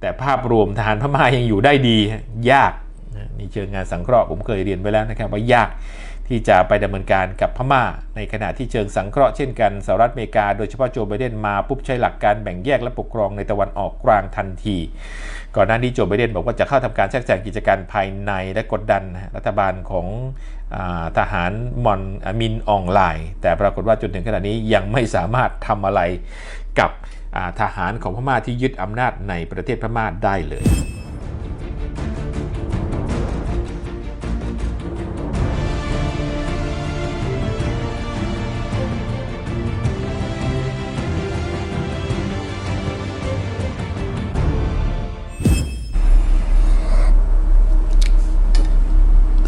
แต่ภาพรวมทหารพม่ายังอยู่ได้ดียากนะนี่เชิงงานสังเคราะห์ผมเคยเรียนไปแล้วนะครับว่ายากที่จะไปดำเนินการกับพม่า ในขณะที่เชิงสังเคราะห์เช่นกันสหรัฐอเมริกาโดยเฉพาะโจไบเดนมาปุ๊บใช้หลักการแบ่งแยกและปกครองในตะวันออกกลางทันที ก่อนหน้านี้โจไบเดนบอกว่าจะเข้าทำการแทรกแซงกิจการภายในและกดดันรัฐบาลของอทหารมอนอามินออนไลน์แต่ปรากฏว่าจนถึงขณะนี้ยังไม่สามารถทำอะไรกับ ทหารของพม่าที่ยึดอำนาจในประเทศพม่าได้เลย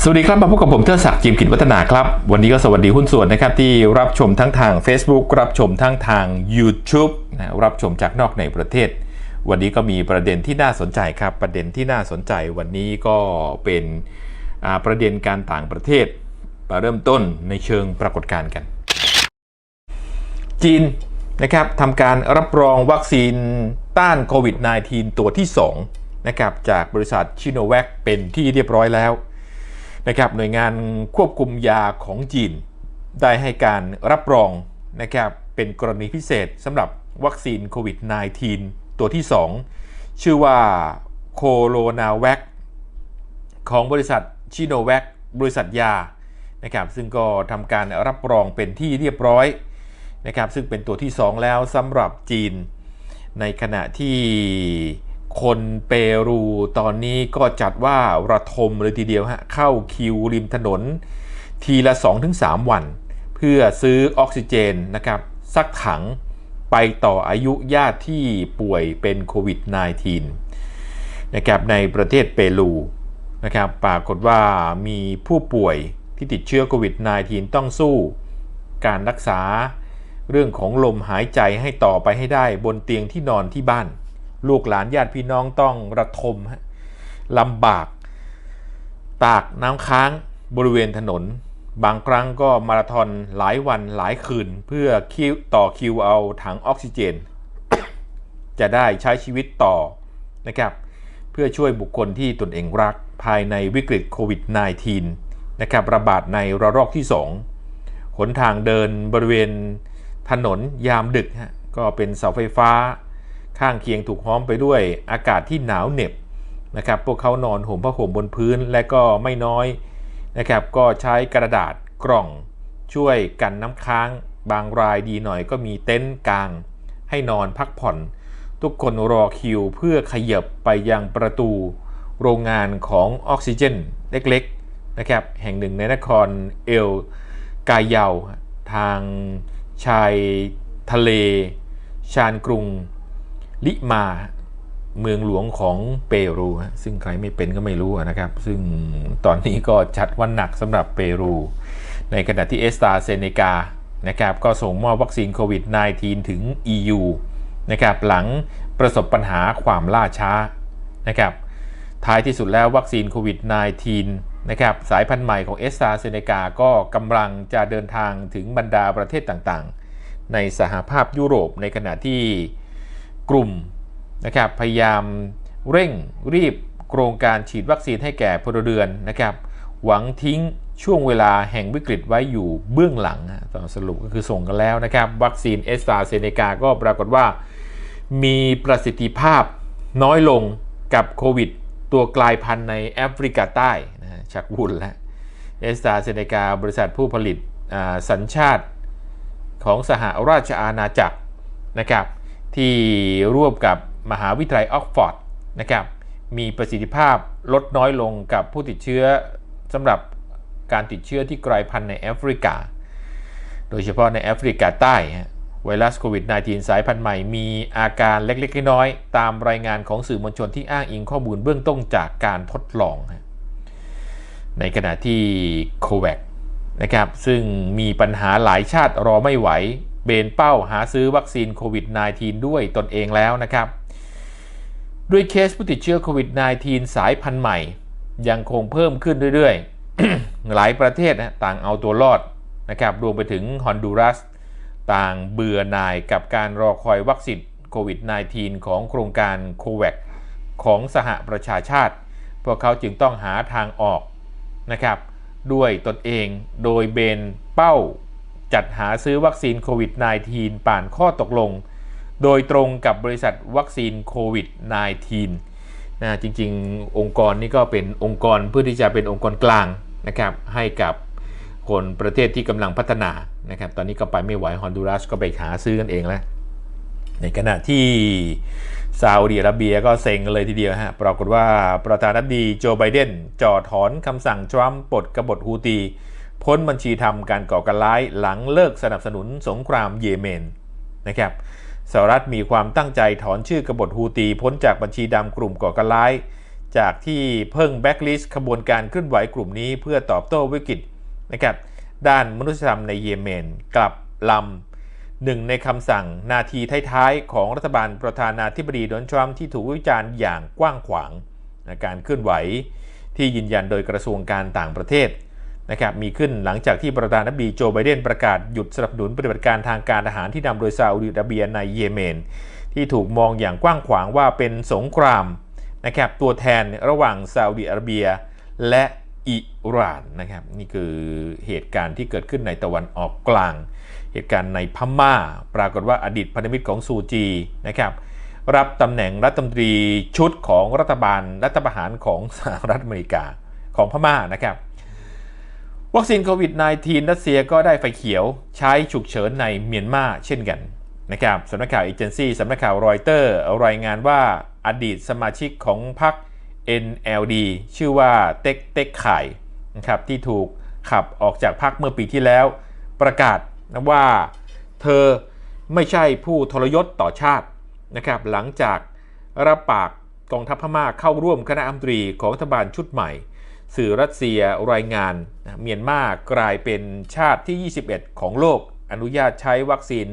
สวัสดีครับ มาพบกับผมเทิดศักดิ์จิมกิจวัฒนาครับ วันนี้ก็สวัสดีหุ้นส่วนนะครับ ที่รับชมทั้งทาง Facebook รับชมทั้งทาง YouTube นะรับชมจากนอกในประเทศ วันนี้ก็มีประเด็นที่น่าสนใจครับ ประเด็นที่น่าสนใจวันนี้ก็เป็นประเด็นการต่างประเทศมาเริ่มต้นในเชิงปรากฏการณ์กัน จีนนะครับทำการรับรองวัคซีนต้านโควิด -19 ตัวที่2นะครับจากบริษัทชิโนแวคเป็นที่เรียบร้อยแล้ว นะครับหน่วยงานควบคุมยาของจีน ได้ให้การรับรองนะครับเป็นกรณีพิเศษสำหรับวัคซีนโควิด -19 ตัวที่ 2 ชื่อว่าโคโรนาแวคของบริษัทชิโนแวคบริษัทยานะครับซึ่งก็ทำการรับรองเป็นที่เรียบร้อยนะครับซึ่งเป็นตัวที่ 2 แล้วสำหรับจีน ในขณะที่ คนเปรูตอนนี้ก็จัดว่าระทมเลยทีเดียวฮะเข้าคิวริมถนน ทีละ 2-3 วัน เพื่อซื้อออกซิเจนนะครับสักถังไปต่ออายุญาติที่ป่วยเป็นโควิด -19 นะครับในประเทศเปรูนะครับปรากฏว่ามีผู้ป่วยที่ติดเชื้อโควิด -19 ต้องสู้ การรักษาเรื่องของลมหายใจให้ต่อไปให้ได้บนเตียงที่นอนที่บ้าน ลูกหลานญาติพี่น้องต้องระทมลำบาก ตากน้ำค้างบริเวณถนน บางครั้งก็มาราธอนหลายวันหลายคืน เพื่อคิวต่อคิวเอาถังออกซิเจน จะได้ใช้ชีวิตต่อนะครับเพื่อช่วยบุคคลที่ตนเองรักภายในวิกฤตโควิด -19 นะครับระบาดในระลอกที่ 2 หนทางเดินบริเวณถนนยามดึกฮะก็เป็นเสาไฟฟ้า ข้างเคียงถูกห้อมไปด้วยอากาศที่หนาวเหน็บนะครับ พวกเขานอนห่มผ้าห่มบนพื้นและก็ไม่น้อยนะครับ ก็ใช้กระดาษกล่อง ช่วยกันน้ำค้าง บางรายดีหน่อยก็มีเต็นท์กลาง ให้นอนพักผ่อน ทุกคนรอคิวเพื่อขยับไปยังประตูโรงงานของออกซิเจนเล็กๆนะครับแห่งหนึ่งในนครเอลกายเยา ทางชายทะเล ชานกรุง ลิมาเมืองหลวงของเปรู ซึ่งใครไม่เป็นก็ไม่รู้นะครับ ซึ่งตอนนี้ก็จัดวันหนักสำหรับเปรู ในขณะที่เอสตาเซเนกานะครับก็ส่งมอบวัคซีนโควิด -19 ถึง EU นะครับหลังประสบปัญหาความล่าช้านะครับท้ายที่สุดแล้ววัคซีนโควิด -19 นะครับสายพันธุ์ใหม่ของเอสตาเซเนกาก็กำลังจะเดินทางถึงบรรดาประเทศต่างๆ ในสหภาพยุโรปในขณะที่ กลุ่มนะครับพยายามเร่งรีบโครงการฉีดวัคซีนให้แก่พลเรือนนะครับหวังทิ้งช่วงเวลาแห่งวิกฤตไว้อยู่เบื้องหลังนะตอนสรุปก็คือส่งกันแล้วนะครับ วัคซีนเอสตาเซเนกาก็ปรากฏว่า มีประสิทธิภาพน้อยลงกับโควิด ตัวกลายพันธุ์ในแอฟริกาใต้นะชักวุ่นแล้วเอสตาเซเนกาบริษัทผู้ผลิตสัญชาติของสหราชอาณาจักรนะครับ ที่ร่วมกับมหาวิทยาลัยออกฟอร์ดนะครับมีประสิทธิภาพลดน้อยลงกับผู้ติดเชื้อสำหรับการติดเชื้อที่กลายพันธุ์ในแอฟริกา โดยเฉพาะในแอฟริกาใต้ไวรัสโควิด -19 สายพันธุ์ใหม่มีอาการเล็กๆ น้อยๆตามรายงานของสื่อมวลชนที่อ้างอิงข้อมูลเบื้องต้นจากการทดลอง ในขณะที่โควัคนะครับซึ่งมีปัญหาหลายชาติรอไม่ไหว เบนเป้าหาซื้อวัคซีนโควิด -19 ด้วยตนเองแล้วนะครับ ด้วยเคสผู้ติดเชื้อโควิด -19 สายพันธุ์ใหม่ ยังคงเพิ่มขึ้นเรื่อยๆ หลายประเทศนะต่างเอาตัวรอดนะครับรวมไปถึงฮอนดูรัส ต่างเบื่อหน่ายกับการรอคอยวัคซีนโควิด -19 ของโครงการโควัคของสหประชาชาติ พวกเขาจึงต้องหาทางออกนะครับ ด้วยตนเองโดยเบนเป้า จัดหาซื้อวัคซีนโควิด -19 ผ่านข้อตกลง โดยตรงกับบริษัทวัคซีนโควิด -19 นะจริงๆ องค์กรนี้ก็เป็นองค์กรเพื่อที่จะเป็นองค์กรกลางนะครับให้กับคนประเทศที่กำลังพัฒนานะครับตอนนี้ก็ไปไม่ไหวฮอนดูรัสก็ไปหาซื้อกันเองแล้วในขณะที่ซาอุดิอาระเบียก็เซ็งเลยทีเดียวฮะ ปรากฏว่าประธานาธิบดีโจไบเดนจ่อถอนคำสั่งทรัมป์ปลดกบฏฮูตี พ้นบัญชีทำการก่อการร้ายหลังเลิกสนับสนุนสงครามเยเมนนะครับสหรัฐมีความตั้งใจถอนชื่อกบฏฮูตีพ้นจากบัญชีดำกลุ่มก่อการร้าย จากที่เพิ่งแบ็กลิสต์ขบวนการเคลื่อนไหวกลุ่มนี้เพื่อตอบโต้วิกฤตนะครับด้านมนุษยธรรมในเยเมนกลับลำหนึ่งในคำสั่งนาทีท้ายๆ ของรัฐบาลประธานาธิบดีโดนัลด์ทรัมป์ที่ถูกวิจารณ์อย่างกว้างขวางนะการเคลื่อนไหวที่ยืนยันโดยกระทรวงการต่างประเทศ นะครับมีขึ้นหลังจากที่ประธานาธิบดีโจไบเดนประกาศหยุดสนับสนุนปฏิบัติการทางการทหารที่นำโดยซาอุดิอาระเบียในเยเมน ที่ถูกมองอย่างกว้างขวางว่าเป็นสงครามนะครับตัวแทนระหว่างซาอุดิอาระเบีย และอิหร่านนะครับนี่คือเหตุการณ์ที่เกิดขึ้นในตะวันออกกลาง เหตุการณ์ในพม่า ปรากฏว่าอดีตพันธมิตรของซูจีนะครับรับตำแหน่งรัฐมนตรีชุดของรัฐบาลรัฐประหารของสหรัฐอเมริกาของพม่านะครับ วัคซีนโควิด -19 รัสเซียก็ได้ไฟเขียวใช้ฉุกเฉินในเมียนมาเช่นกันนะครับสำนักข่าวเอเจนซี่สำนักข่าวรอยเตอร์รายงานว่าอดีตสมาชิกของพรรค NLD ชื่อว่าเต็กเต็กไข่นะครับที่ถูกขับออกจากพรรคเมื่อปีที่แล้ว ประกาศนะว่าเธอไม่ใช่ผู้ทรยศต่อชาตินะครับหลังจากรับปากกองทัพพม่าเข้าร่วมคณะอัมตรีของรัฐบาลชุดใหม่ สื่อรัสเซียรายงานเมียนมากลายเป็นชาติที่ 21 ของโลก อนุญาตใช้วัคซีน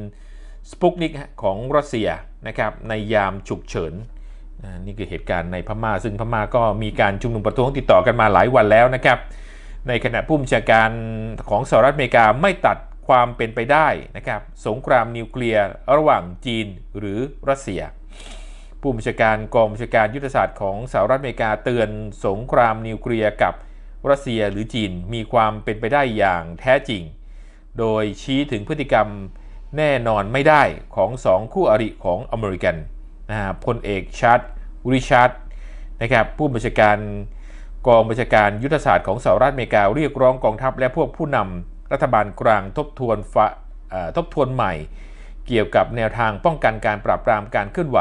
สปุกนิกของรัสเซียนะครับในยามฉุกเฉินนี่คือเหตุการณ์ในพม่า ซึ่งพม่าก็มีการชุมนุมประท้วงติดต่อกันมาหลายวันแล้วนะครับ ในขณะผู้บัญชาการของสหรัฐอเมริกาไม่ตัดความเป็นไปได้นะครับ สงครามนิวเคลียร์ระหว่างจีนหรือรัสเซีย ผู้บัญชาการกองบัญชาการยุทธศาสตร์ของสหรัฐอเมริกาเตือนสงครามนิวเคลียร์กับรัสเซียหรือจีนมีความเป็นไปได้อย่างแท้จริง โดยชี้ถึงพฤติกรรมแน่นอนไม่ได้ของสองคู่อริของอเมริกันนะฮะพลเอกชาร์ดริชาร์ดนะครับผู้บัญชาการกองบัญชาการยุทธศาสตร์ของสหรัฐอเมริกาเรียกร้องกองทัพและพวกผู้นำรัฐบาลกลางทบทวนทบทวนใหม่ เกี่ยวกับแนวทางป้องกันการปราบปรามการเคลื่อนไหว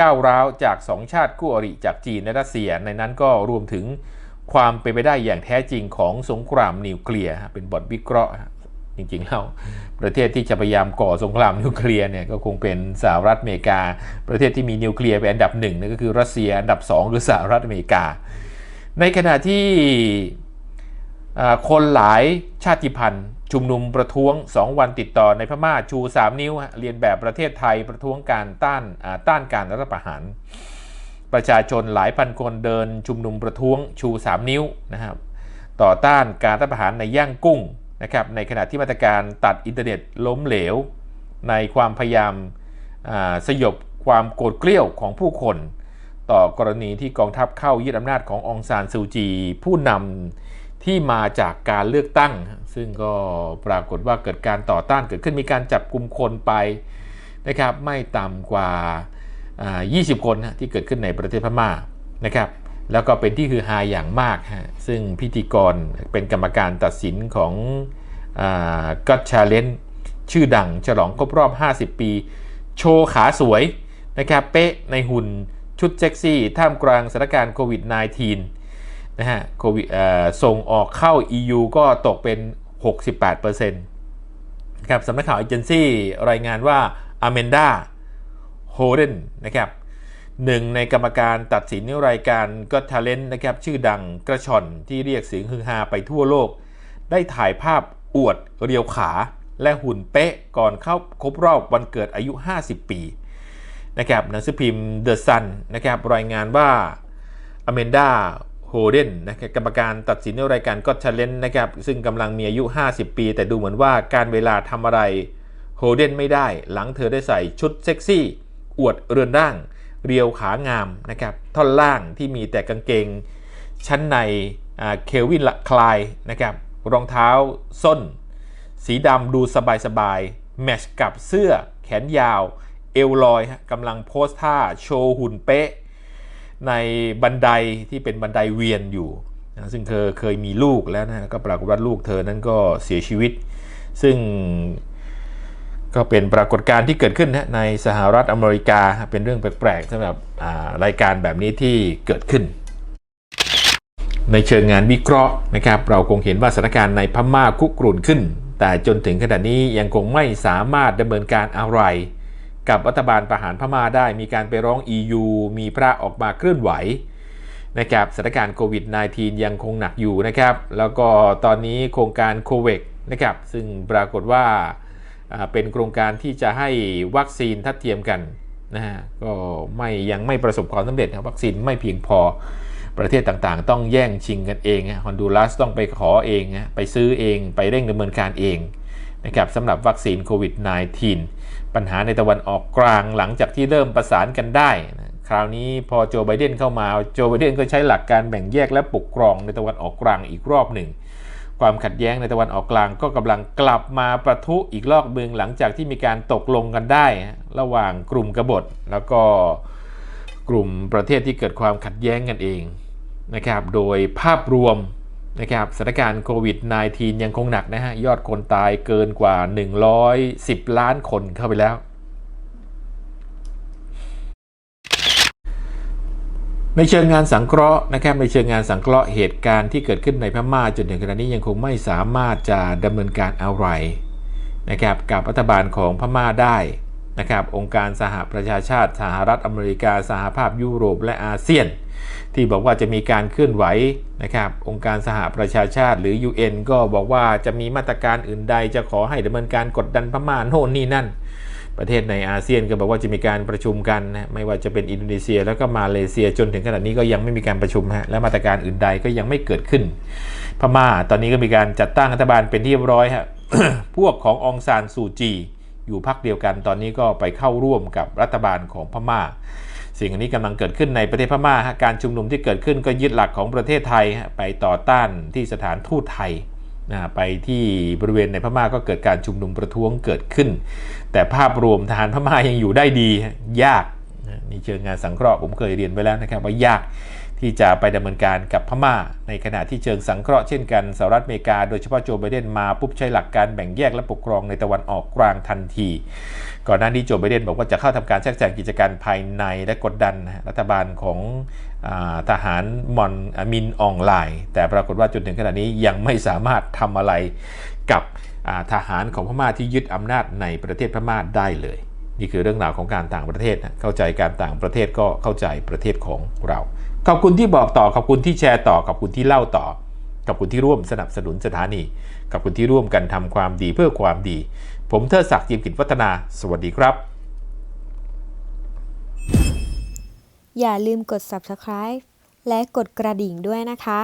ก้าวร้าวจากสองชาติคู่อริจากจีนและรัสเซีย ในนั้นก็รวมถึงความเป็นไปได้อย่างแท้จริงของสงครามนิวเคลียร์เป็นบทวิเคราะห์จริงๆแล้วประเทศที่จะพยายามก่อสงครามนิวเคลียร์เนี่ยก็คงเป็นสหรัฐอเมริกา ประเทศที่มีนิวเคลียร์เป็นอันดับหนึ่งนั่นก็คือรัสเซียอันดับสองคือสหรัฐอเมริกา ในขณะที่คนหลายชาติพันธุ์ ชุมนุมประท้วง 2 วันติดต่อในพม่าชู 3 นิ้ว เรียนแบบประเทศไทยประท้วงการต้านต้านการรัฐประหาร ประชาชนหลายพันคนเดิน ชุมนุมประท้วงชู 3 นิ้วนะครับต่อต้านการรัฐประหารในย่างกุ้งนะครับในขณะที่มาตรการตัดอินเทอร์เน็ตล้มเหลว ในความพยายามสยบความโกรธเกรี้ยวของผู้คน ต่อกรณีที่กองทัพเข้ายึดอำนาจขององซานซูจี ผู้นำ ที่มาจากการเลือกตั้ง ซึ่งก็ปรากฏว่าเกิดการต่อต้านเกิดขึ้นมีการจับกลุ่มคนไปนะครับไม่ต่ำกว่า 20 คนที่เกิดขึ้นในประเทศพม่านะครับแล้วก็เป็นที่ฮือฮาอย่างมากฮะซึ่งพิธีกรเป็นกรรมการตัดสินของก็ชาเลนชื่อดังฉลองครบรอบ 50 ปี โชว์ขาสวยนะครับเป๊ะในหุ่นชุดเซ็กซี่ ท่ามกลางสถานการณ์โควิด -19 นะฮะโควิดส่งออกเข้า EU ก็ตกเป็น 68%นะครับสำนักข่าวเอเจนซี่รายงานว่าอเมนดาโฮเดนนะครับหนึ่งในกรรมการตัดสินรายการก็ท a เลนต์นะครับชื่อดังกระชอนที่เรียกเสียงฮือฮาไปทั่วโลก ได้ถ่ายภาพอวดเรียวขาและหุ่นเป๊ะก่อนเข้าครบรอบวันเกิดอายุ 50 ปีนะครับหนังสือพิมพ์ The Sun นะครับรายงานว่าอเมนดา โฮเดนนะครับกรรมการตัดสินในรายการก็ช a เลนนะครับซึ่งกำลังมีอายุ 50 ปี แต่ดูเหมือนว่าการเวลาทำอะไรโฮเดนไม่ได้หลังเธอได้ใส่ชุดเซ็กซี่ อวดเรือนร่าง เรียวขางามนะครับท่อนล่างที่มีแต่กางเกง ชั้นในเคลวินคลายนะครับรองเท้าส้น สีดำดูสบายๆแมชกับเสื้อแขนยาว เอวลอยกำลังโพสท่าโชว์หุ่นเป๊ะ ในบันไดที่เป็นบันไดเวียนอยู่นะซึ่งเธอเคยมีลูกแล้วนะก็ปรากฏว่าลูกเธอนั้นก็เสียชีวิต ซึ่งก็เป็นปรากฏการณ์ที่เกิดขึ้นนะในสหรัฐอเมริกาเป็นเรื่องแปลกๆสำหรับรายการแบบนี้ที่เกิดขึ้น ในเชิงงานวิเคราะห์นะครับ เราคงเห็นว่าสถานการณ์ในพม่าคุกรุ่นขึ้น แต่จนถึงขณะนี้ยังคงไม่สามารถดำเนินการอะไร กับรัฐบาลประหารพม่าได้ มีการไปร้อง EU มีพระออกมาเคลื่อนไหวนะครับสถานการณ์โควิด -19 ยังคงหนักอยู่นะครับ แล้วก็ตอนนี้โครงการโควิดนะครับ ซึ่งปรากฏว่าเป็นโครงการที่จะให้วัคซีนทัดเทียมกันนะฮะก็ไม่ยังไม่ประสบความสำเร็จครับวัคซีนไม่เพียงพอประเทศต่างๆ ต้องแย่งชิงกันเองฮอนดูรัสต้องไปขอเอง ไปซื้อเองไปเร่งดำเนินการเองนะครับสำหรับวัคซีนโควิด -19 ปัญหาในตะวันออกกลางหลังจากที่เริ่มประสานกันได้นะคราวนี้พอโจไบเดนเข้ามาโจไบเดนก็ใช้หลักการแบ่งแยกและปกครองในตะวันออกกลางอีกรอบหนึ่ง ความขัดแย้งในตะวันออกกลางก็กำลังกลับมาประทุอีกรอบเมืองหลังจากที่มีการตกลงกันได้ ระหว่างกลุ่มกบฏแล้วก็กลุ่มประเทศที่เกิดความขัดแย้งกันเองนะครับ โดยภาพรวม นะครับสถานการณ์โควิด -19 ยังคงหนักนะฮะ ยอดคนตายเกินกว่า 110 ล้านคนเข้าไปแล้ว ในเชิงงานสังเคราะห์นะครับในเชิงงานสังเคราะห์เหตุการณ์ที่เกิดขึ้นในพม่าจนถึงขณะนี้ยังคงไม่สามารถจะดำเนินการอะไรนะครับกับรัฐบาลของพม่าได้นะครับองค์การสหประชาชาติสหรัฐอเมริกาสหภาพยุโรปและอาเซียน ที่บอกว่าจะมีการเคลื่อนไหวนะครับองค์การสหประชาชาติหรือ UN ก็บอกว่าจะมีมาตรการอื่นใด จะขอให้ดำเนินการกดดันพม่าโน่นนี่นั่น ประเทศในอาเซียนก็บอกว่าจะมีการประชุมกันนะไม่ว่าจะเป็นอินโดนีเซีย แล้วก็มาเลเซียจนถึงขณะนี้ก็ยังไม่มีการประชุมฮะและมาตรการอื่นใดก็ยังไม่เกิดขึ้น พม่าตอนนี้ก็มีการจัดตั้งรัฐบาลเป็นที่เรียบร้อยฮะพวกขององซานซูจี อยู่พักเดียวกัน ตอนนี้ก็ไปเข้าร่วมกับรัฐบาลของพม่า สิ่งอันนี้กำลังเกิดขึ้นในประเทศพม่าการชุมนุมที่เกิดขึ้นก็ยึดหลักของประเทศไทยไปต่อต้านที่สถานทูตไทยนะไปที่บริเวณในพม่าก็เกิดการชุมนุมประท้วงเกิดขึ้น แต่ภาพรวมทหารพม่ายังอยู่ได้ดียากนี่เชิงงานสังเคราะห์ผมเคยเรียนไว้แล้วนะครับว่ายาก ที่จะไปดำเนินการกับพม่า ในขณะที่เชิงสังเคราะห์เช่นกันสหรัฐอเมริกาโดยเฉพาะโจไบเดนมาปุ๊บใช้หลักการแบ่งแยกและปกครองในตะวันออกกลางทันที ก่อนหน้านี้โจไบเดนบอกว่าจะเข้าทำการแทรกแซงกิจการภายในและกดดันรัฐบาลของทหารมอนมินออนไลน์ แต่ปรากฏว่าจนถึงขณะนี้ยังไม่สามารถทำอะไรกับทหารของพม่าที่ยึดอำนาจในประเทศพม่าได้เลย นี่คือเรื่องราวของการต่างประเทศนะเข้าใจการต่างประเทศก็เข้าใจประเทศของเรา ขอบคุณที่บอกต่อขอบคุณที่แชร์ต่อขอบคุณที่เล่าต่อขอบคุณที่ร่วมสนับสนุนสถานีขอบคุณที่ร่วมกันทำความดีเพื่อความดี ผมเทอศักดิ์จิมกิจวัฒนา สวัสดีครับ อย่าลืมกด subscribe และกดกระดิ่งด้วยนะคะ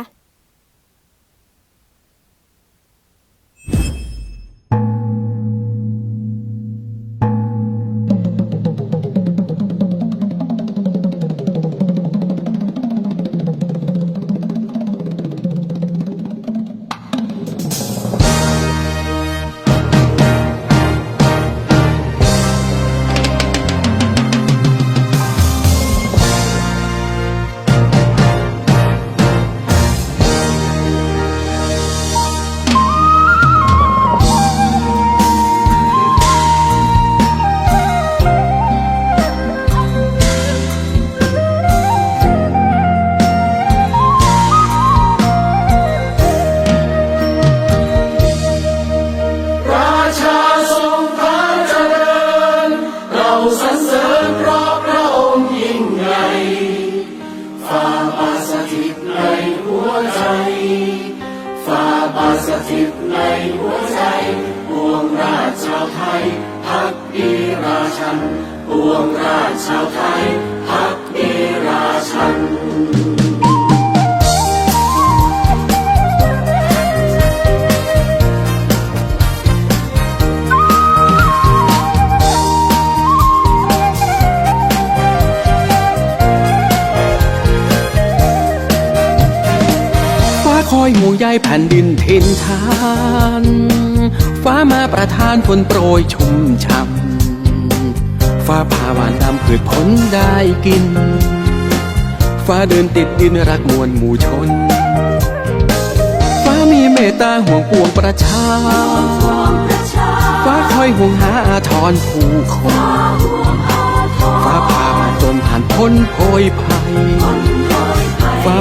อยห่วงใยแผ่นดินถิ่นฐาน ฟ้ามาประทานฝนโปรยชุ่มช่ำฟ้าผ่าหวานดำพืชผลได้กิน ฟ้าเดินติดดินรักมวลหมู่ชน ฟ้ามีเมตตาห่วงปวงประชา ฟ้าคอยห่วงหาอาทรผู้คน ฟ้าผ่ามาจนผ่านพ้นโพยภัย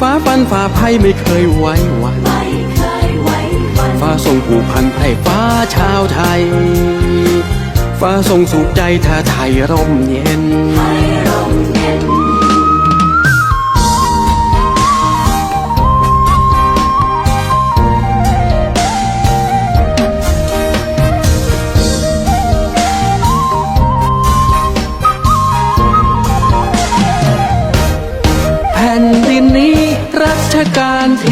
ฟ้าฟันฝ่าภัยไม่เคยไว้วันฟ้าทรงผูกพันไพร่ฟ้าชาวไทย ฟ้าทรงสุขใจถ้าไทยร่มเย็น